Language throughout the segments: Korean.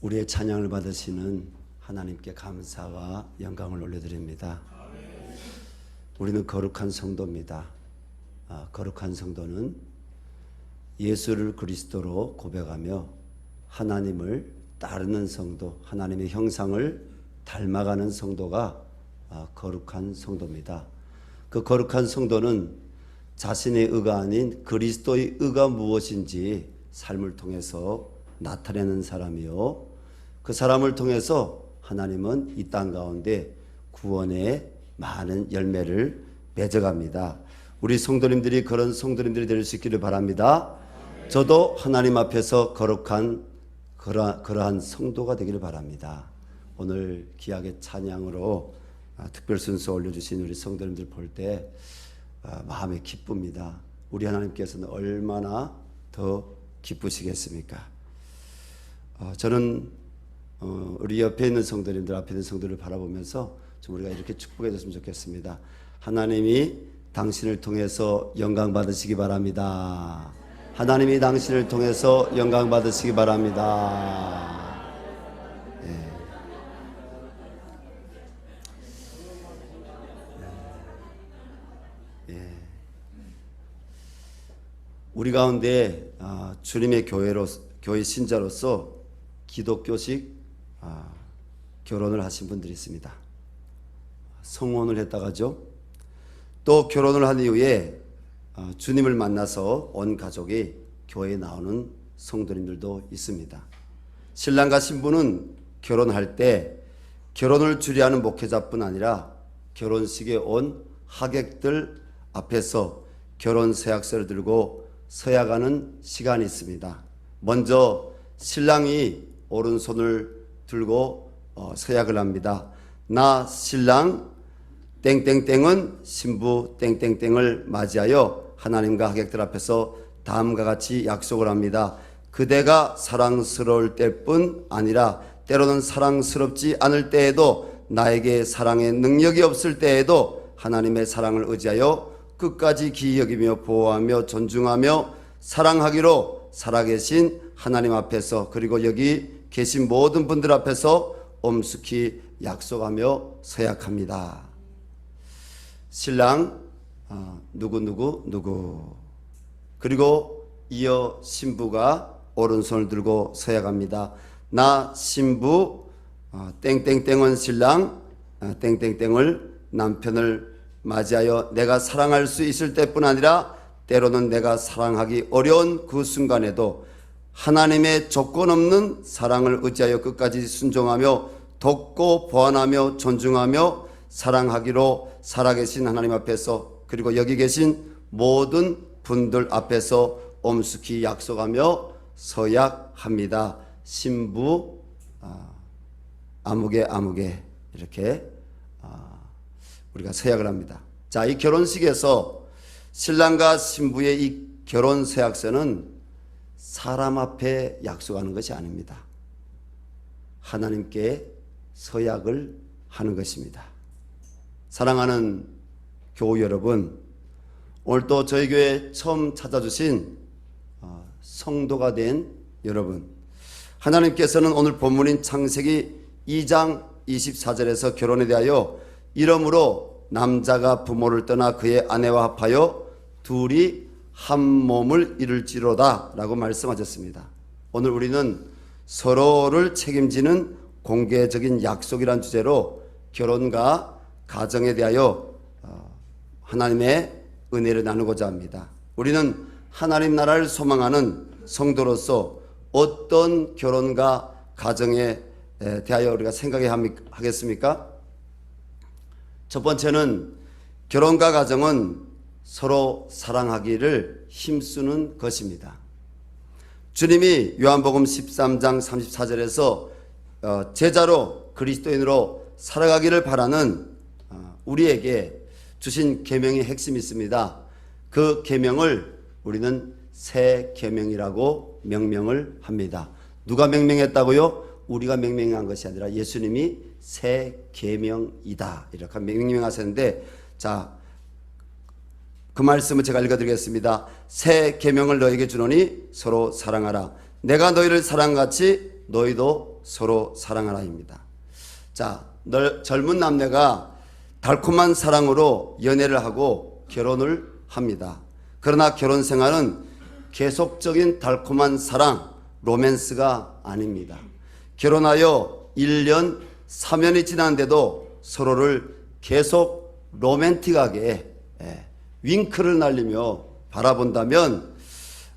우리의 찬양을 받으시는 하나님께 감사와 영광을 올려드립니다. 우리는 거룩한 성도입니다. 아, 거룩한 성도는 예수를 그리스도로 고백하며 하나님을 따르는 성도, 하나님의 형상을 닮아가는 성도가 아, 거룩한 성도입니다. 그 거룩한 성도는 자신의 의가 아닌 그리스도의 의가 무엇인지 삶을 통해서 나타내는 사람이요. 그 사람을 통해서 하나님은 이 땅 가운데 구원의 많은 열매를 맺어갑니다. 우리 성도님들이 그런 성도님들이 될 수 있기를 바랍니다. 저도 하나님 앞에서 거룩한 그러, 그러한 성도가 되기를 바랍니다. 오늘 귀하게 찬양으로 아, 특별 순서 올려주신 우리 성도님들 볼때 아, 마음이 기쁩니다. 우리 하나님께서는 얼마나 더 기쁘시겠습니까? 어, 저는 어, 우리 옆에 있는 성도님들 앞에 있는 성도를 바라보면서 좀 우리가 이렇게 축복해 줬으면 좋겠습니다. 하나님이 당신을 통해서 영광 받으시기 바랍니다. 하나님이 당신을 통해서 영광 받으시기 바랍니다. 예. 예. 우리 가운데 아, 주님의 교회로 교회 신자로서 기독교식 아, 결혼을 하신 분들이 있습니다. 성혼을 했다가죠. 또 결혼을 한 이후에 어, 주님을 만나서 온 가족이 교회에 나오는 성도님들도 있습니다. 신랑과 신부는 결혼할 때 결혼을 주례하는 목회자뿐 아니라 결혼식에 온 하객들 앞에서 결혼 서약서를 들고 서약하는 시간이 있습니다. 먼저 신랑이 오른손을 들고 어, 서약을 합니다. 나 신랑 땡땡땡은 신부 땡땡땡을 맞이하여 하나님과 하객들 앞에서 다음과 같이 약속을 합니다. 그대가 사랑스러울 때뿐 아니라 때로는 사랑스럽지 않을 때에도 나에게 사랑의 능력이 없을 때에도 하나님의 사랑을 의지하여 끝까지 기여기며 보호하며 존중하며 사랑하기로 살아계신 하나님 앞에서 그리고 여기 계신 모든 분들 앞에서 엄숙히 약속하며 서약합니다. 신랑 어, 누구 누구 누구 그리고 이어 신부가 오른손을 들고 서약합니다. 나 신부 어, 땡땡땡은 신랑 어, 땡땡땡을 남편을 맞이하여 내가 사랑할 수 있을 때뿐 아니라 때로는 내가 사랑하기 어려운 그 순간에도 하나님의 조건 없는 사랑을 의지하여 끝까지 순종하며 돕고 보완하며 존중하며 사랑하기로 살아계신 하나님 앞에서 그리고 여기 계신 모든 분들 앞에서 엄숙히 약속하며 서약합니다. 신부 아, 아무개 아무개 이렇게 아, 우리가 서약을 합니다. 자, 이 결혼식에서 신랑과 신부의 이 결혼 서약서는 사람 앞에 약속하는 것이 아닙니다. 하나님께 서약을 하는 것입니다. 사랑하는 교우 여러분, 오늘 또 저희 교회 처음 찾아주신 어, 성도가 된 여러분, 하나님께서는 오늘 본문인 창세기 2장 24절에서 결혼에 대하여 이러므로 남자가 부모를 떠나 그의 아내와 합하여 둘이 한 몸을 이룰지로다 라고 말씀하셨습니다. 오늘 우리는 서로를 책임지는 공개적인 약속이란 주제로 결혼과 가정에 대하여 어, 하나님의 은혜를 나누고자 합니다. 우리는 하나님 나라를 소망하는 성도로서 어떤 결혼과 가정에 대하여 우리가 생각해야 하겠습니까? 첫 번째는 결혼과 가정은 서로 사랑하기를 힘쓰는 것입니다. 주님이 요한복음 13장 34절에서 어, 제자로 그리스도인으로 살아가기를 바라는 어, 우리에게 주신 계명의 핵심이 있습니다. 그 계명을 우리는 새 계명이라고 명명을 합니다. 누가 명명했다고요? 우리가 명명한 것이 아니라 예수님이 새 계명이다 이렇게 명명하셨는데 자. 그 말씀을 제가 읽어드리겠습니다. 새 계명을 너에게 주노니 서로 사랑하라. 내가 너희를 사랑같이 너희도 서로 사랑하라입니다. 자, 널, 젊은 남녀가 달콤한 사랑으로 연애를 하고 결혼을 합니다. 그러나 결혼 생활은 계속적인 달콤한 사랑, 로맨스가 아닙니다. 결혼하여 1년, 3년이 지났는데도 서로를 계속 로맨틱하게 예, 윙크를 날리며 바라본다면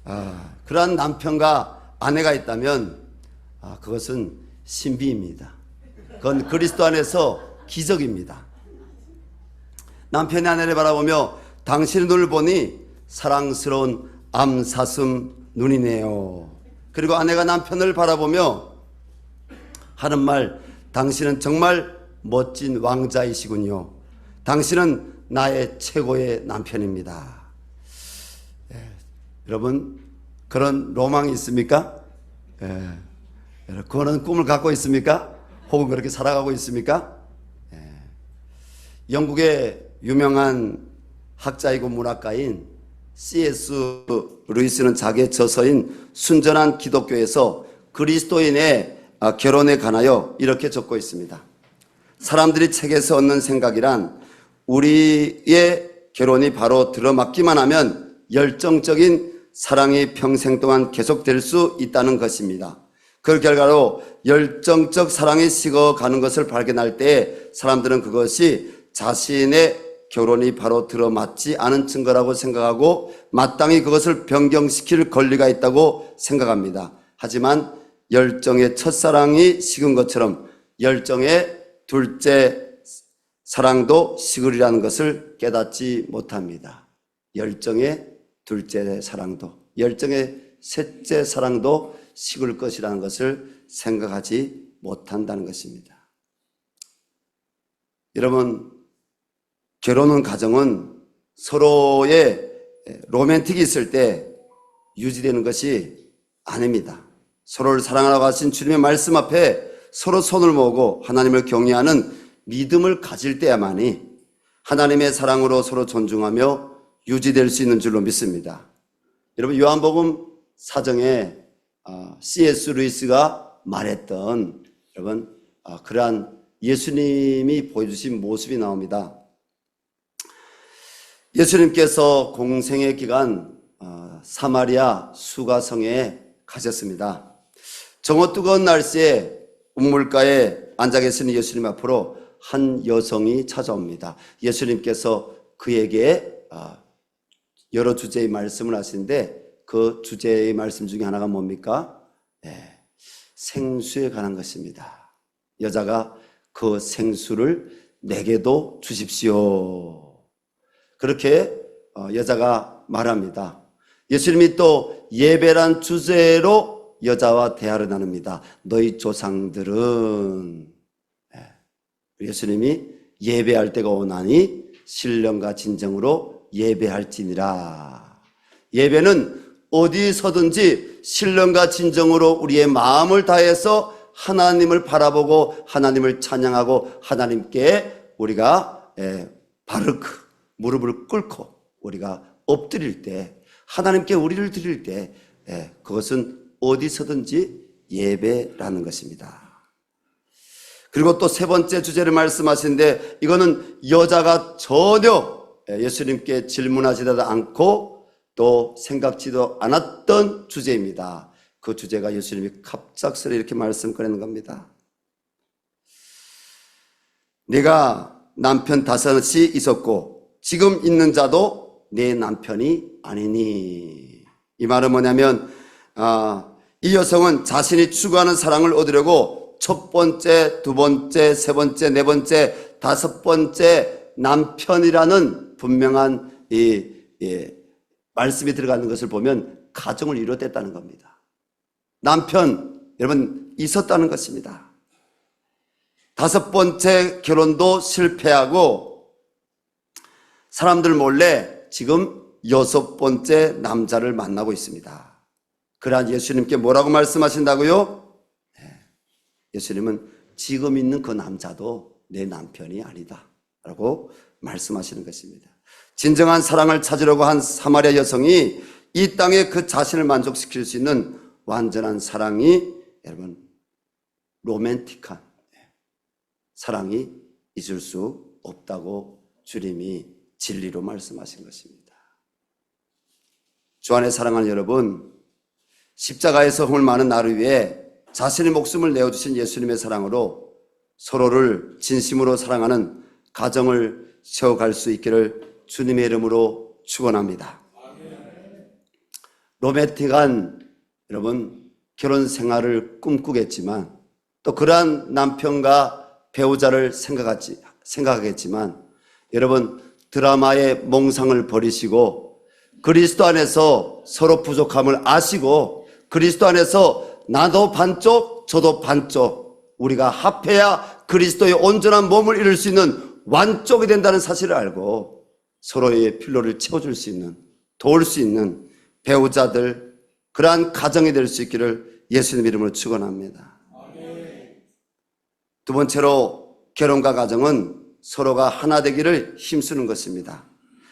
아, 그러한 남편과 아내가 있다면 아, 그것은 신비입니다. 그건 그리스도 안에서 기적입니다. 남편이 아내를 바라보며 당신의 눈을 보니 사랑스러운 암사슴 눈이네요. 그리고 아내가 남편을 바라보며 하는 말, 당신은 정말 멋진 왕자이시군요. 당신은 나의 최고의 남편입니다. 예, 여러분, 그런 로망이 있습니까? 예, 그런 꿈을 갖고 있습니까? 혹은 그렇게 살아가고 있습니까? 예. 영국의 유명한 학자이고 문학가인 C.S. 루이스는 자기의 저서인 순전한 기독교에서 그리스도인의 아, 결혼에 관하여 이렇게 적고 있습니다. 사람들이 책에서 얻는 생각이란 우리의 결혼이 바로 들어맞기만 하면 열정적인 사랑이 평생 동안 계속될 수 있다는 것입니다. 그 결과로 열정적 사랑이 식어가는 것을 발견할 때 사람들은 그것이 자신의 결혼이 바로 들어맞지 않은 증거라고 생각하고 마땅히 그것을 변경시킬 권리가 있다고 생각합니다. 하지만 열정의 첫사랑이 식은 것처럼 열정의 둘째 사랑도 식으리라는 것을 깨닫지 못합니다. 열정의 둘째 사랑도, 열정의 셋째 사랑도 식을 것이라는 것을 생각하지 못한다는 것입니다. 여러분, 결혼은 가정은 서로의 로맨틱이 있을 때 유지되는 것이 아닙니다. 서로를 사랑하라고 하신 주님의 말씀 앞에 서로 손을 모으고 하나님을 경외하는 믿음을 가질 때야만이 하나님의 사랑으로 서로 존중하며 유지될 수 있는 줄로 믿습니다. 여러분 요한복음 사정에 아, C.S. 루이스가 말했던 여러분 아, 그러한 예수님이 보여주신 모습이 나옵니다. 예수님께서 공생의 기간 아, 사마리아 수가성에 가셨습니다. 정오 뜨거운 날씨에 우물가에 앉아 계시는 예수님 앞으로 한 여성이 찾아옵니다. 예수님께서 그에게 여러 주제의 말씀을 하시는데 그 주제의 말씀 중에 하나가 뭡니까? 네, 생수에 관한 것입니다. 여자가 그 생수를 내게도 주십시오. 그렇게 어, 여자가 말합니다. 예수님이 또 예배란 주제로 여자와 대화를 나눕니다. 너희 조상들은 네, 예수님이 예배할 때가 오나니 신령과 진정으로 예배할지니라. 예배는 어디서든지 신령과 진정으로 우리의 마음을 다해서 하나님을 바라보고 하나님을 찬양하고 하나님께 우리가 바르크 무릎을 꿇고 우리가 엎드릴 때 하나님께 우리를 드릴 때 그것은 어디서든지 예배라는 것입니다. 그리고 또 세 번째 주제를 말씀하시는데 이거는 여자가 전혀 예수님께 질문하지도 않고 또 생각지도 않았던 주제입니다. 그 주제가 예수님이 갑작스레 이렇게 말씀 꺼내는 겁니다. 내가 남편 다섯이 있었고 지금 있는 자도 내 남편이 아니니 이 말은 뭐냐면 아, 이 여성은 자신이 추구하는 사랑을 얻으려고 첫 번째, 두 번째, 세 번째, 네 번째, 다섯 번째 남편이라는 분명한 이, 이 말씀이 들어가는 것을 보면 가정을 이루었다는 겁니다. 남편 여러분 있었다는 것입니다. 다섯 번째 결혼도 실패하고 사람들 몰래 지금 여섯 번째 남자를 만나고 있습니다. 그러한 예수님께 뭐라고 말씀하신다고요? 네. 예수님은 지금 있는 그 남자도 내 남편이 아니다. 라고 말씀하시는 것입니다. 진정한 사랑을 찾으려고 한 사마리아 여성이 이 땅에 그 자신을 만족시킬 수 있는 완전한 사랑이 여러분 로맨틱한 사랑이 있을 수 없다고 주님이 진리로 말씀하신 것입니다. 주 안에 사랑하는 여러분, 십자가에서 hum을 많은 나를 위해 자신의 목숨을 내어주신 예수님의 사랑으로 서로를 진심으로 사랑하는 가정을 세워갈 수 있기를 주님의 이름으로 축원합니다. 로맨틱한 여러분 결혼 생활을 꿈꾸겠지만 또 그러한 남편과 배우자를 생각하지, 생각하겠지만 여러분 드라마의 몽상을 버리시고 그리스도 안에서 서로 부족함을 아시고 그리스도 안에서 나도 반쪽 저도 반쪽 우리가 합해야 그리스도의 온전한 몸을 이룰 수 있는 완쪽이 된다는 사실을 알고 서로의 필요를 채워줄 수 있는 도울 수 있는 배우자들 그러한 가정이 될 수 있기를 예수님 이름으로 축원합니다. 두 번째로 결혼과 가정은 서로가 하나 되기를 힘쓰는 것입니다.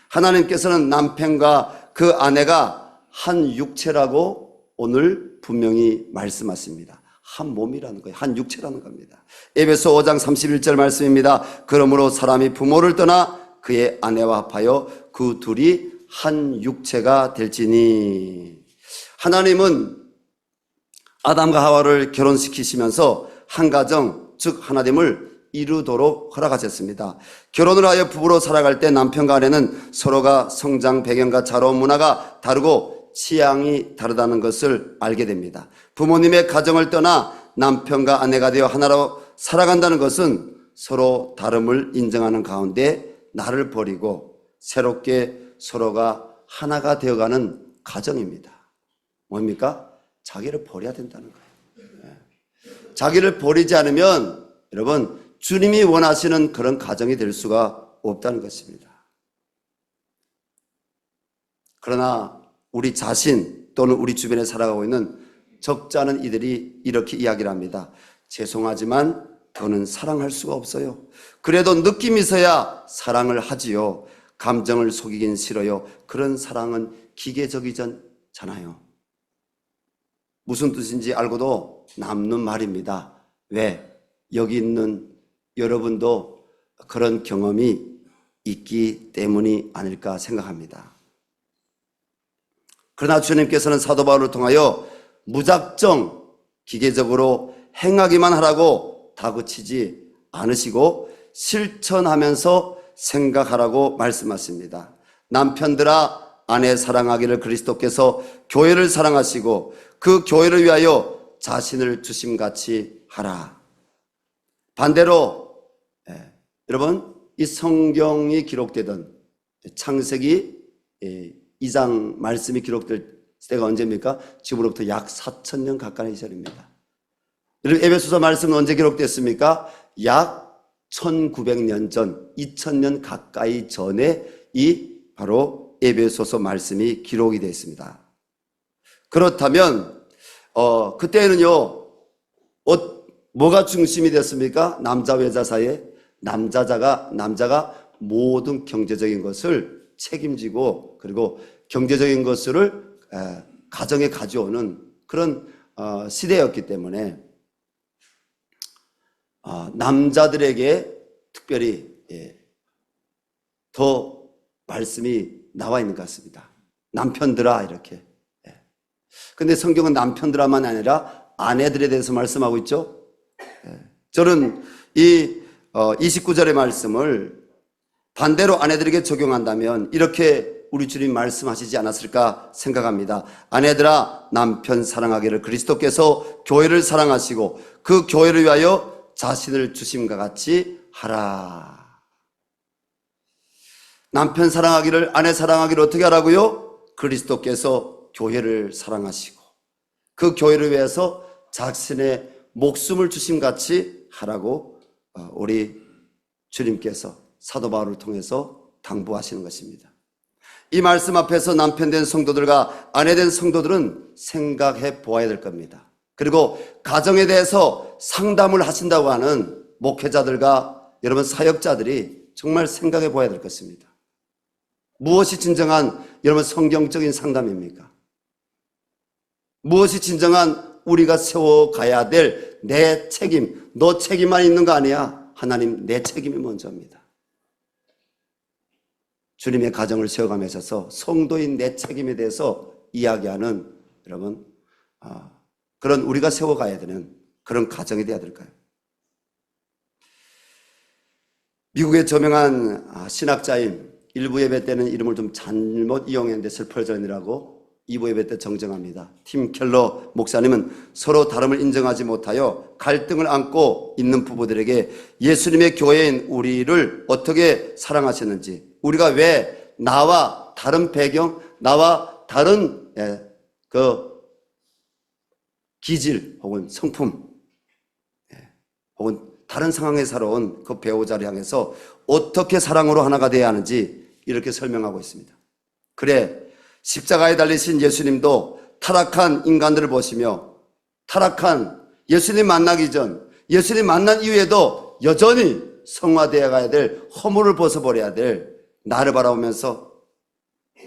하나님께서는 남편과 그 아내가 한 육체라고 오늘 분명히 말씀하십니다. 한 몸이라는 거예요. 한 육체라는 겁니다. 에베소 5장 31절 말씀입니다. 그러므로 사람이 부모를 떠나 그의 아내와 합하여 그 둘이 한 육체가 될지니 하나님은 아담과 하와를 결혼시키시면서 한 가정 즉 하나됨을 이루도록 허락하셨습니다. 결혼을 하여 부부로 살아갈 때 남편과 아내는 서로가 성장 배경과 자라온 문화가 다르고 취향이 다르다는 것을 알게 됩니다. 부모님의 가정을 떠나 남편과 아내가 되어 하나로 살아간다는 것은 서로 다름을 인정하는 가운데 나를 버리고 새롭게 서로가 하나가 되어가는 가정입니다. 뭡니까? 자기를 버려야 된다는 거예요. 예. 자기를 버리지 않으면 여러분 주님이 원하시는 그런 가정이 될 수가 없다는 것입니다. 그러나 우리 자신 또는 우리 주변에 살아가고 있는 적지 않은 이들이 이렇게 이야기를 합니다. 죄송하지만 저는 사랑할 수가 없어요. 그래도 느낌이 있어야 사랑을 하지요. 감정을 속이긴 싫어요. 그런 사랑은 기계적이잖아요. 무슨 뜻인지 알고도 남는 말입니다. 왜? 여기 있는 여러분도 그런 경험이 있기 때문이 아닐까 생각합니다. 그러나 주님께서는 사도 바울을 통하여 무작정 기계적으로 행하기만 하라고 다그치지 않으시고 실천하면서 생각하라고 말씀하십니다. 남편들아 아내 사랑하기를 그리스도께서 교회를 사랑하시고 그 교회를 위하여 자신을 주심 같이 하라. 반대로 예, 여러분 이 성경이 기록되던 창세기 예, 2장 말씀이 기록될 때가 언제입니까? 지금으로부터 약 4천 년 가까이 전입니다. 여러분 에베소서 말씀은 언제 기록됐습니까? 약 1900년 전, 2000년 가까이 전에 이 바로 에베소서 말씀이 기록이 되어 있습니다. 그렇다면 어 그때는요 어, 뭐가 중심이 됐습니까? 남자 여자 사이에 남자자가 남자가 모든 경제적인 것을 책임지고 그리고 경제적인 것을 에, 가정에 가져오는 그런 어, 시대였기 때문에 어, 남자들에게 특별히 예, 더 말씀이 나와 있는 것 같습니다. 남편들아 이렇게. 예. 근데 성경은 남편들아만 아니라 아내들에 대해서 말씀하고 있죠. 예. 저는 이 어, 29절의 말씀을 반대로 아내들에게 적용한다면 이렇게 우리 주님 말씀하시지 않았을까 생각합니다. 아내들아 남편 사랑하기를 그리스도께서 교회를 사랑하시고 그 교회를 위하여 자신을 주심과 같이 하라. 남편 사랑하기를 아내 사랑하기를 어떻게 하라고요? 그리스도께서 교회를 사랑하시고 그 교회를 위해서 자신의 목숨을 주심 같이 하라고 어, 우리 주님께서 사도 바울을 통해서 당부하시는 것입니다. 이 말씀 앞에서 남편 된 성도들과 아내 된 성도들은 생각해 보아야 될 겁니다. 그리고 가정에 대해서 상담을 하신다고 하는 목회자들과 여러분 사역자들이 정말 생각해 보아야 될 것입니다. 무엇이 진정한 여러분 성경적인 상담입니까? 무엇이 진정한 우리가 세워가야 될 내 책임, 너 책임만 있는 거 아니야. 하나님 내 책임이 먼저입니다. 주님의 가정을 있어서 성도인 내 책임에 대해서 이야기하는 여러분 아, 그런 우리가 세워가야 되는 그런 가정이 돼야 될까요? 미국의 저명한 아, 신학자인 일부 예배 때는 이름을 좀 잘못 이용했는데 슬퍼전이라고 2부 예배 때 정정합니다. 팀 켈러 목사님은 서로 다름을 인정하지 못하여 갈등을 안고 있는 부부들에게 예수님의 교회인 우리를 어떻게 사랑하셨는지, 우리가 왜 나와 다른 배경, 나와 다른 예, 그 기질 혹은 성품, 예, 혹은 다른 상황에 살아온 그 배우자를 향해서 어떻게 사랑으로 하나가 돼야 하는지 이렇게 설명하고 있습니다. 그래, 십자가에 달리신 예수님도 타락한 인간들을 보시며 타락한 예수님 만나기 전, 예수님 만난 이후에도 여전히 성화되어 가야 될 허물을 벗어버려야 될 나를 바라보면서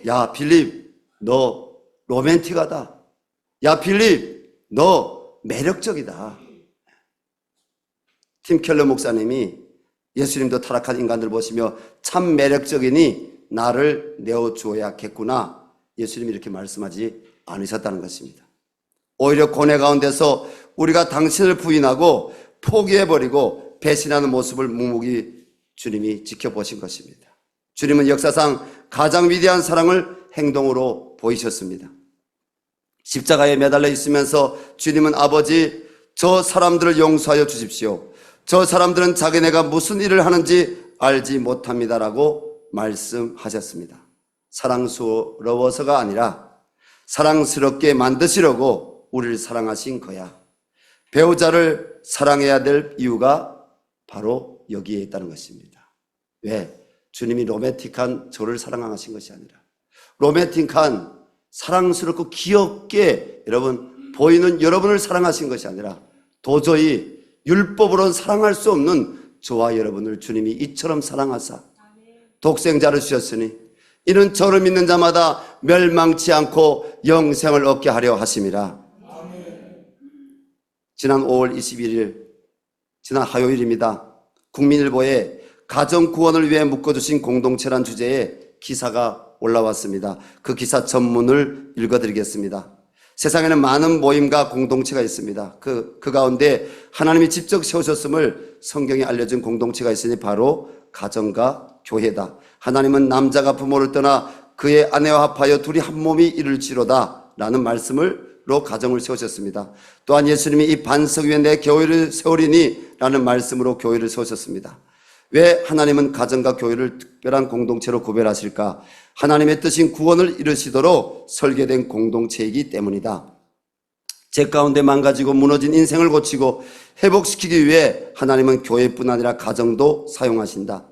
야, 빌립, 너 로맨틱하다. 야, 빌립, 너 매력적이다. 팀 켈러 목사님이 예수님도 타락한 인간들 보시며 참 매력적이니 나를 내어 주어야겠구나. 예수님이 이렇게 말씀하지 않으셨다는 것입니다. 오히려 고뇌 가운데서 우리가 당신을 부인하고 포기해버리고 배신하는 모습을 묵묵히 주님이 지켜보신 것입니다. 주님은 역사상 가장 위대한 사랑을 행동으로 보이셨습니다. 십자가에 매달려 있으면서 주님은 아버지, 저 사람들을 용서하여 주십시오. 저 사람들은 자기네가 무슨 일을 하는지 알지 못합니다라고 말씀하셨습니다. 사랑스러워서가 아니라 사랑스럽게 만드시려고 우리를 사랑하신 거야. 배우자를 사랑해야 될 이유가 바로 여기에 있다는 것입니다. 왜? 주님이 로맨틱한 저를 사랑하신 것이 아니라 로맨틱한 사랑스럽고 귀엽게 여러분 보이는 여러분을 사랑하신 것이 아니라 도저히 율법으로는 사랑할 수 없는 저와 여러분을 주님이 이처럼 사랑하사 독생자를 주셨으니 이는 저를 믿는 자마다 멸망치 않고 영생을 얻게 하려 하심이라. 지난 5월 21일 지난 화요일입니다. 국민일보에 가정 구원을 위해 묶어주신 공동체란 주제의 기사가 올라왔습니다. 그 기사 전문을 읽어드리겠습니다. 세상에는 많은 모임과 공동체가 있습니다. 그, 그 가운데 하나님이 직접 세우셨음을 성경이 알려준 공동체가 있으니 바로 가정과 교회다. 하나님은 남자가 부모를 떠나 그의 아내와 합하여 둘이 한 몸이 이룰지로다. 라는 말씀을 로 가정을 세우셨습니다. 또한 예수님이 이 반석 위에 내 교회를 세우리니 라는 말씀으로 교회를 세우셨습니다. 왜 하나님은 가정과 교회를 특별한 공동체로 구별하실까? 하나님의 뜻인 구원을 이루시도록 설계된 공동체이기 때문이다. 제 가운데 망가지고 무너진 인생을 고치고 회복시키기 위해 하나님은 교회뿐 아니라 가정도 사용하신다.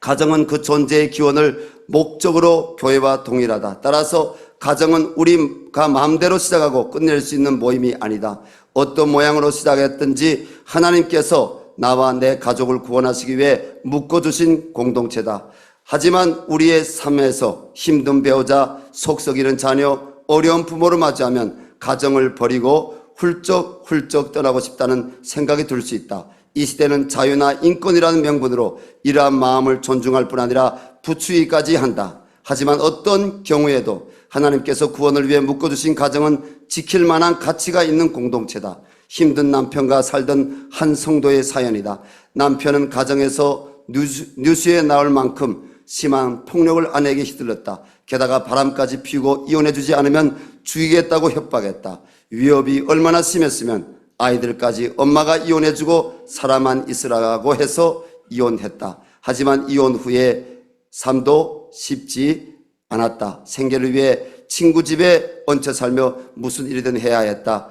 가정은 그 존재의 기원을 목적으로 교회와 동일하다. 따라서 가정은 우리가 마음대로 시작하고 끝낼 수 있는 모임이 아니다. 어떤 모양으로 시작했든지 하나님께서 나와 내 가족을 구원하시기 위해 묶어주신 공동체다. 하지만 우리의 삶에서 힘든 배우자, 속 썩이는 자녀, 어려운 부모를 맞이하면 가정을 버리고 훌쩍훌쩍 떠나고 싶다는 생각이 들 수 있다. 이 시대는 자유나 인권이라는 명분으로 이러한 마음을 존중할 뿐 아니라 부추기까지 한다. 하지만 어떤 경우에도 하나님께서 구원을 위해 묶어주신 가정은 지킬 만한 가치가 있는 공동체다. 힘든 남편과 살던 한 성도의 사연이다. 남편은 가정에서 뉴스, 뉴스에 나올 만큼 심한 폭력을 아내에게 휘둘렀다. 게다가 바람까지 피우고 이혼해주지 않으면 죽이겠다고 협박했다. 위협이 얼마나 심했으면 아이들까지 엄마가 이혼해주고 살아만 있으라고 해서 이혼했다. 하지만 이혼 후에 삶도 쉽지 않았다. 생계를 위해 친구 집에 얹혀 살며 무슨 일이든 해야 했다.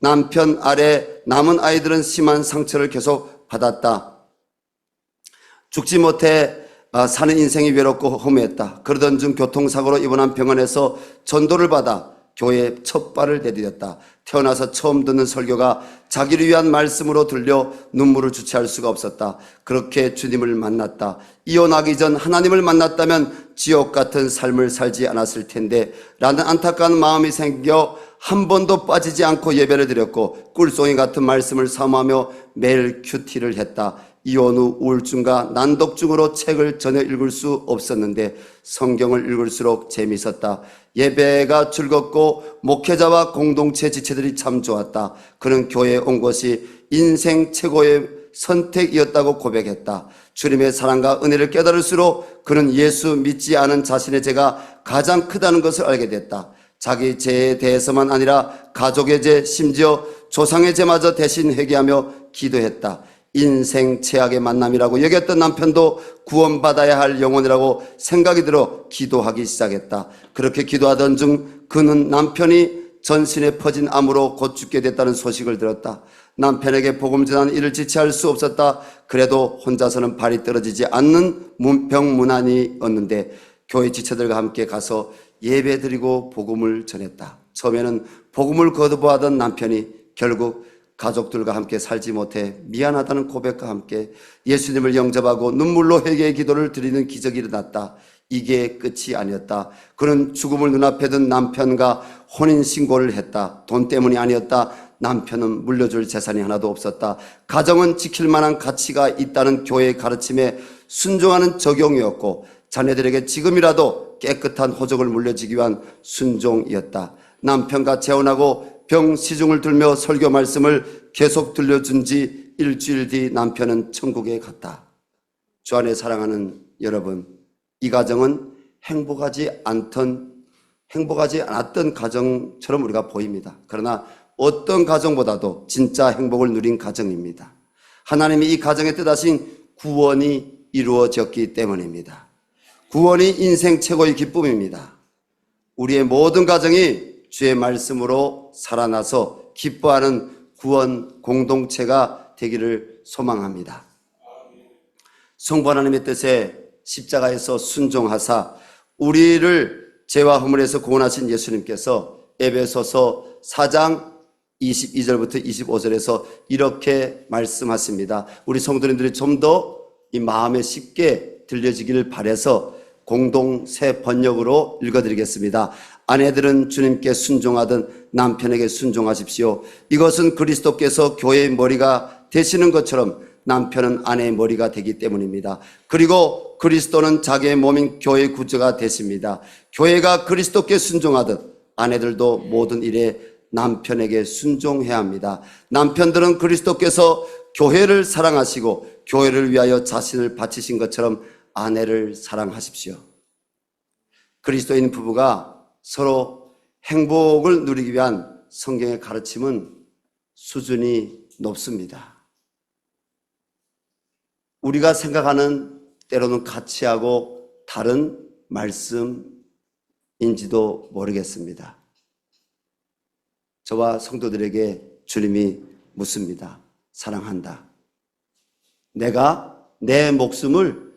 남편 아래 남은 아이들은 심한 상처를 계속 받았다. 죽지 못해 아, 사는 인생이 외롭고 허무했다. 그러던 중 교통사고로 입원한 병원에서 전도를 받아 교회에 첫 발을 내디뎠다. 태어나서 처음 듣는 설교가 자기를 위한 말씀으로 들려 눈물을 주체할 수가 없었다. 그렇게 주님을 만났다. 이혼하기 전 하나님을 만났다면 지옥 같은 삶을 살지 않았을 텐데 라는 안타까운 마음이 생겨 한 번도 빠지지 않고 예배를 드렸고 꿀송이 같은 말씀을 사모하며 매일 큐티를 했다. 이혼 후 우울증과 난독증으로 책을 전혀 읽을 수 없었는데 성경을 읽을수록 재미있었다. 예배가 즐겁고 목회자와 공동체 지체들이 참 좋았다. 그는 교회에 온 것이 인생 최고의 선택이었다고 고백했다. 주님의 사랑과 은혜를 깨달을수록 그는 예수 믿지 않은 자신의 죄가 가장 크다는 것을 알게 됐다. 자기 죄에 대해서만 아니라 가족의 죄, 심지어 조상의 죄마저 대신 회개하며 기도했다. 인생 최악의 만남이라고 여겼던 남편도 구원받아야 할 영혼이라고 생각이 들어 기도하기 시작했다. 그렇게 기도하던 중 그는 남편이 전신에 퍼진 암으로 곧 죽게 됐다는 소식을 들었다. 남편에게 복음 전한 일을 지체할 수 없었다. 그래도 혼자서는 발이 떨어지지 않는 병문안이 었는데 교회 지체들과 함께 가서 예배 드리고 복음을 전했다. 처음에는 복음을 거듭하던 남편이 결국 가족들과 함께 살지 못해 미안하다는 고백과 함께 예수님을 영접하고 눈물로 회개의 기도를 드리는 기적이 일어났다. 이게 끝이 아니었다. 그는 죽음을 눈앞에 둔 남편과 혼인신고를 했다. 돈 때문이 아니었다. 남편은 물려줄 재산이 하나도 없었다. 가정은 지킬 만한 가치가 있다는 교회의 가르침에 순종하는 적용이었고 자녀들에게 지금이라도 깨끗한 호적을 물려주기 위한 순종이었다. 남편과 재혼하고 병 시중을 들며 설교 말씀을 계속 들려준 지 일주일 뒤 남편은 천국에 갔다. 주 안에 사랑하는 여러분, 이 가정은 행복하지 않던, 행복하지 않았던 가정처럼 우리가 보입니다. 그러나 어떤 가정보다도 진짜 행복을 누린 가정입니다. 하나님이 이 가정에 뜻하신 구원이 이루어졌기 때문입니다. 구원이 인생 최고의 기쁨입니다. 우리의 모든 가정이 주의 말씀으로 살아나서 기뻐하는 구원 공동체가 되기를 소망합니다. 성부 하나님의 뜻에 십자가에서 순종하사 우리를 죄와 허물에서 구원하신 예수님께서 에베소서 4장 22절부터 25절에서 이렇게 말씀하십니다. 우리 성도님들이 좀 더 이 마음에 쉽게 들려지기를 바래서 공동 새 번역으로 읽어드리겠습니다. 아내들은 주님께 순종하던 남편에게 순종하십시오. 이것은 그리스도께서 교회의 머리가 되시는 것처럼 남편은 아내의 머리가 되기 때문입니다. 그리고 그리스도는 자기의 몸인 교회의 구조가 되십니다. 교회가 그리스도께 순종하듯 아내들도 모든 일에 남편에게 순종해야 합니다. 남편들은 그리스도께서 교회를 사랑하시고 교회를 위하여 자신을 바치신 것처럼 아내를 사랑하십시오. 그리스도인 부부가 서로 행복을 누리기 위한 성경의 가르침은 수준이 높습니다. 우리가 생각하는 때로는 가치하고 다른 말씀인지도 모르겠습니다. 저와 성도들에게 주님이 묻습니다. 사랑한다. 내가 내 목숨을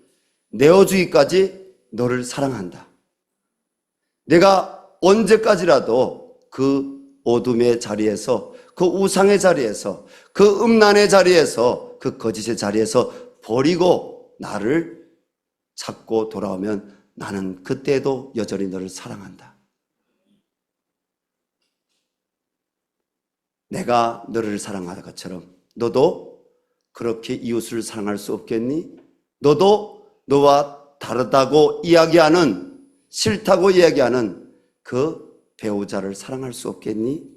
내어주기까지 너를 사랑한다. 내가 언제까지라도 그 어둠의 자리에서, 그 우상의 자리에서, 그 음란의 자리에서, 그 거짓의 자리에서 버리고 나를 찾고 돌아오면 나는 그때도 여전히 너를 사랑한다. 내가 너를 사랑하는 것처럼 너도 그렇게 이웃을 사랑할 수 없겠니? 너도 너와 다르다고 이야기하는 싫다고 이야기하는 그 배우자를 사랑할 수 없겠니?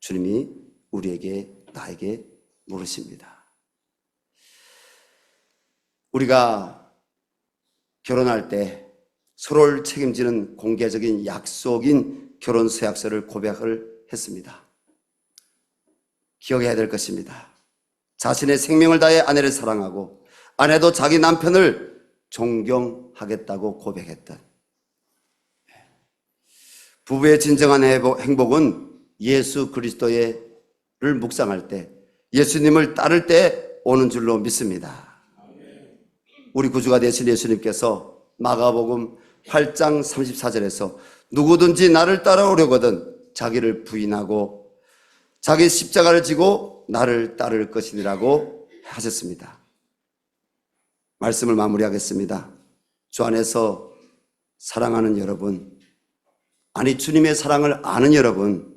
주님이 우리에게 나에게 물으십니다. 우리가 결혼할 때 서로를 책임지는 공개적인 약속인 결혼 서약서를 고백을 했습니다. 기억해야 될 것입니다. 자신의 생명을 다해 아내를 사랑하고 아내도 자기 남편을 존경하겠다고 고백했던 부부의 진정한 행복은 예수 그리스도를 묵상할 때 예수님을 따를 때 오는 줄로 믿습니다. 우리 구주가 되신 예수님께서 마가복음 8장 34절에서 누구든지 나를 따라오려거든 자기를 부인하고 자기 십자가를 지고 나를 따를 것이니라고 하셨습니다. 말씀을 마무리하겠습니다. 주 안에서 사랑하는 여러분, 아니 주님의 사랑을 아는 여러분,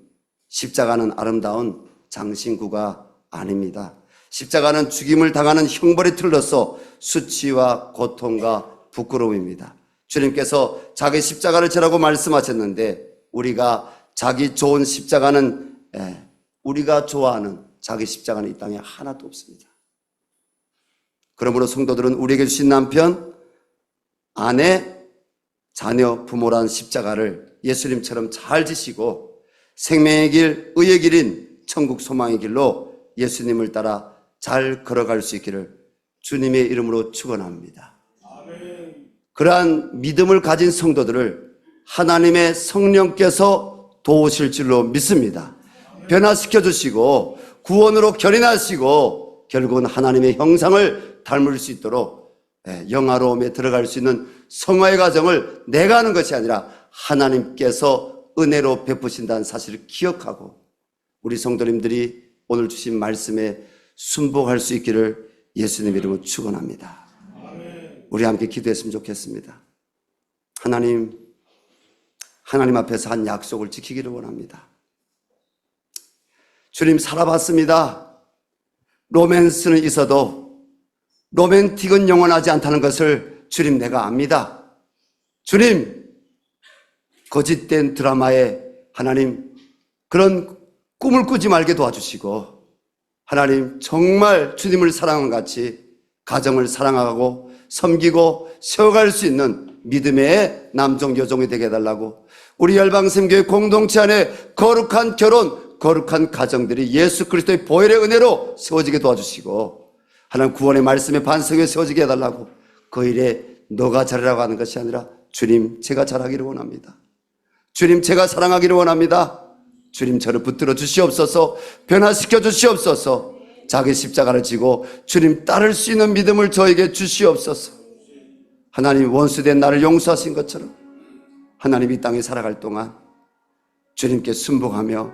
십자가는 아름다운 장신구가 아닙니다. 십자가는 죽임을 당하는 형벌의 틀로서 수치와 고통과 부끄러움입니다. 주님께서 자기 십자가를 지라고 말씀하셨는데 우리가 자기 좋은 십자가는 예, 우리가 좋아하는 자기 십자가는 이 땅에 하나도 없습니다. 그러므로 성도들은 우리에게 주신 남편, 아내, 자녀, 부모란 십자가를 예수님처럼 잘 지시고 생명의 길, 의의 길인 천국 소망의 길로 예수님을 따라 잘 걸어갈 수 있기를 주님의 이름으로 축원합니다. 그러한 믿음을 가진 성도들을 하나님의 성령께서 도우실 줄로 믿습니다. 변화시켜 주시고 구원으로 견인하시고 결국은 하나님의 형상을 닮을 수 있도록 예, 영화로움에 들어갈 수 있는 성화의 과정을 내가 하는 것이 아니라 하나님께서 은혜로 베푸신다는 사실을 기억하고 우리 성도님들이 오늘 주신 말씀에 순복할 수 있기를 예수님 이름으로 축원합니다. 우리 함께 기도했으면 좋겠습니다. 하나님, 하나님 앞에서 한 약속을 지키기를 원합니다. 주님 살아봤습니다. 로맨스는 있어도 로맨틱은 영원하지 않다는 것을 주님 내가 압니다. 주님, 거짓된 드라마에 하나님 그런 꿈을 꾸지 말게 도와주시고 하나님 정말 주님을 사랑한 같이 가정을 사랑하고 섬기고 세워갈 수 있는 믿음의 남종 여종이 되게 해달라고 우리 열방샘교회 공동체 안에 거룩한 결혼 거룩한 가정들이 예수 그리스도의 보혈의 은혜로 세워지게 도와주시고 하나님 구원의 말씀의 반석에 세워지게 해달라고 그 일에 너가 잘하라고 하는 것이 아니라 주님 제가 잘하기를 원합니다. 주님 제가 사랑하기를 원합니다. 주님 저를 붙들어 주시옵소서. 변화시켜 주시옵소서. 자기 십자가를 지고 주님 따를 수 있는 믿음을 저에게 주시옵소서. 하나님 원수된 나를 용서하신 것처럼 하나님 이 땅에 살아갈 동안 주님께 순복하며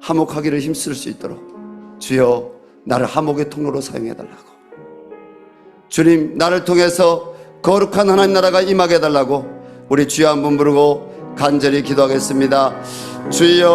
화목하기를 힘쓸 수 있도록 주여 나를 화목의 통로로 사용해 달라고. 주님 나를 통해서 거룩한 하나님 나라가 임하게 해달라고 우리 주여 한번 부르고 간절히 기도하겠습니다. 주여